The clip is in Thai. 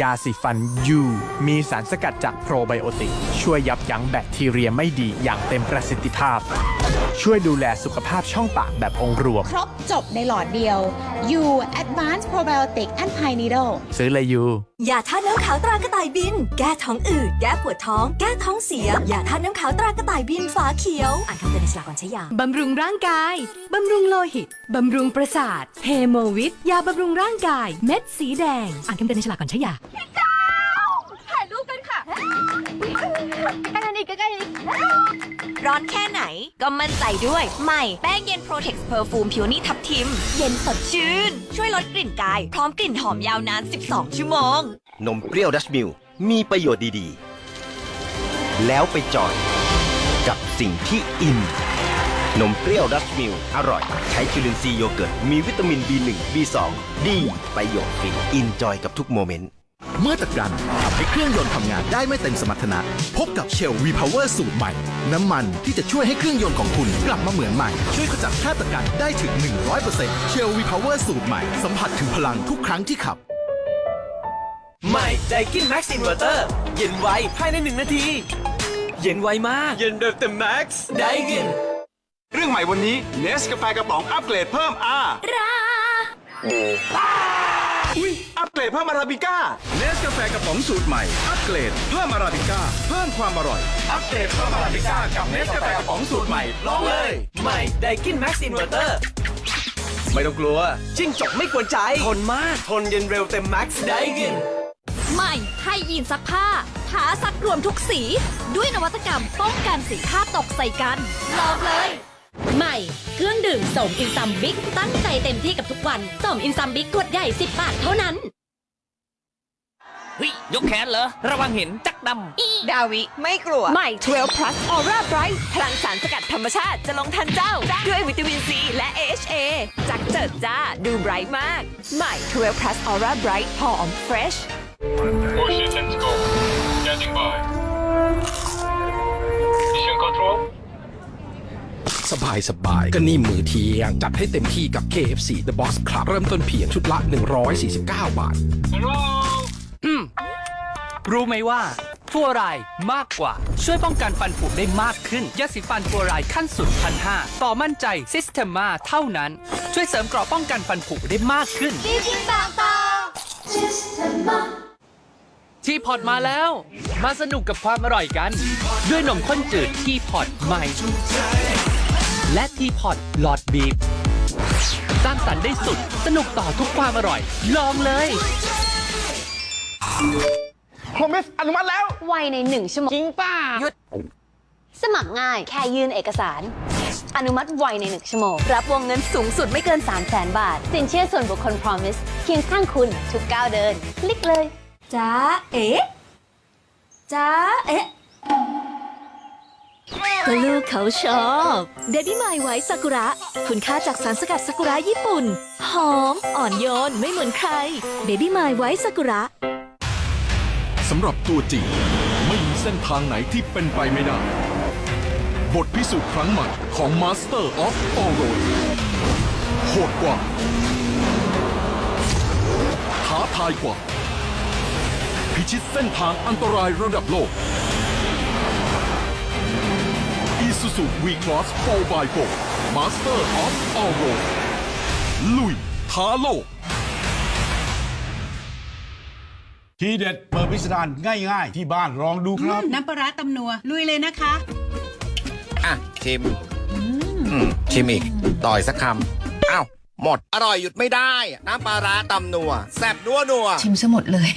ยาสีฟันยูมีสารสกัดจากโปรไบโอติก ช่วยยับยั้งแบคทีเรียไม่ดีอย่างเต็มประสิทธิภาพ ช่วยดูแลสุขภาพช่องปากแบบองค์รวม ครบจบในหลอดเดียว U Advanced Probiotic and Pine Needle ซื้อเลยยูยาธาตุน้ำขาวตรากระต่ายบิน แก้ท้องอืด แก้ปวดท้อง แก้ท้องเสีย ยาธาตุน้ำขาวตรากระต่ายบินฝาเขียว อ่านคำเตือนในฉลากก่อนใช้ยา บำรุงร่างกาย บำรุงโลหิต บำรุงประสาทเฮโมวิตยาบำรุงร่างกาย เม็ดสีแดง อ่านคำเตือนในฉลากก่อนใช้ยาถ่ายรูปกันค่ะใกล้ๆนี่ใกล้ๆนี่ร้อนแค่ไหนก็มั่นใจด้วย ใหม่ แป้งเย็น Protex Perfume ผิวนี่ทับทิม เย็นสดชื่น ช่วยลดกลิ่นกาย พร้อมกลิ่นหอมยาวนาน 12 ชั่วโมง นมเปรี้ยวดัชมิลมีประโยชน์ดีๆ แล้วไปจอยกับสิ่งที่อิน นมเปรี้ยวดัชมิลอร่อย ใช้จุลินทรีย์โยเกิร์ต มีวิตามิน B1 B2 ดี ประโยชน์ฟินอินจอยกับทุกโมเมนต์ เมื่อตะกันทำให้เครื่องยนต์ทำงานได้ไม่เต็มสมรรถนะ พบกับเชลวีพาวเวอร์สูตรใหม่ น้ำมันที่จะช่วยให้เครื่องยนต์ของคุณกลับมาเหมือนใหม่ ช่วยขจัดค่าตะกันได้ถึง 100%เชลวีพาวเวอร์สูตรใหม่ สัมผัสถึงพลังทุกครั้งที่ขับ ใหม่ไดกินแม็กซ์อินเวอร์เตอร์เย็นไวภายในหนึ่งนาที เย็นไวมากเย็นแบบเต็มแม็กซ์ไดกินเรื่องใหม่วันนี้เนสกาแฟกระป๋องอัปเกรดเพิ่มอาอุ้ยอัปเกร ดเพิ่มอาราบิก้า เนสกาแฟกระป๋องสูตรใหม่ อัปเกรดเพิ่มอาราบิก้าเพิ่มความอร่อย อัปเกรดเพิ่มอาราบิก้ากับเนสกาแฟกระป๋องสูตรใหม่ ลองเลย ใหม่ไดกินแม็กซ์อินเวอร์เตอร์ ไม่ต้องกลัว จิ้งจกไม่กวนใจ ทนมาก ทนเย็นเร็วเต็มแม็กซ์ไดกิน ใหม่ให้ยีนซักผ้าท้าซักรวมทุกสี ด้วยนวัตกรรมป้องกันสีผ้าตกใส่กัน ลองเลย ใหม่ เครื่องดื่มสมอินซัมบิ๊กตั้งใจเต็มที่กับทุกวันสมอินซัมบิ๊กขวดใหญ่ 10 บาทเท่านั้น เฮ้ยยกแขนเหรอ ระวังเห็นจักดำ ดาวิไม่กลัว ใหม่ 12 plus aura bright พลังสารสกัดธรรมชาติจะลงทันเจ้า ด้วยวิตามินซีและ AHA จากเจิดจ้าดูไบรท์มาก ใหม่ 12 plus aura bright หอม fresh Position to go. Standing by. Mission control. สบายสบายก็นี่มือเที่ยง จัดให้เต็มที่กับ KFC The Box Club เริ่มต้นเพียงชุดละ 149 บาท Hello. รู้ไหมว่าฟัวรายมากกว่า ช่วยป้องกันฟันผุได้มากขึ้นยาสีฟันฟัวรายขั้นสุดพันห้าต่อมั่นใจซิสเ e มมาเท่านั้น ช่วยเสริมเกราะป้องกันฟันผุได้มากขึ้นที่พอตมาแล้ว มาสนุกกับความอร่อยกัน ด้วยนมข้นจืดที่พอตใหม่ และที่พอตหลอดบีบสร้างสรรค์ได้สุด สนุกต่อทุกความอร่อย ลองเลย โคมิสอนุมัติแล้ว ไวในหนึ่งชั่วโมงจริงป่ะหยุด สมัครง่ายแค่ยื่นเอกสาร อนุมัติไวในหนึ่งชั่วโมง รับวงเงินสูงสุดไม่เกิน 3 0 0แสนบาท สินเชื่อส่วนบุคคล Promise เคียงข้างคุณทุกก้าวเดิน คลิกเลยจ้าเอ๊ะจ้าเอ๊ะก็ลูกเขาชอบเดบี้ไมไวท์ซากุระ คุณค่าจากสารสกัดซากุระญี่ปุ่น หอม อ่อนโยน ไม่เหมือนใครเดบี้ไมไวท์ซากุระ สำหรับตัวจริง ไม่มีเส้นทางไหนที่เป็นไปไม่ได้ บทพิสูจน์ครั้งใหม่ของ Master of All Road โหดกว่า ท้าทายกว่า พิชิตเส้นทางอันตรายระดับโลก Isuzu V-Cross 4x4 Master of All Road ลุยท้าโลก ทีเด็ดเปิดพิสดารง่ายๆ ที่บ้านลองดูครับ น้ำปลาร้าตำนัว ลุยเลยนะคะ อะ ชิมอืมชิมอีก ต่อยสักคำอ้าวหมด อร่อยหยุดไม่ได้ น้ำปลาร้าตำนัว แซ่บนัวนัว ชิมซะหมดเลย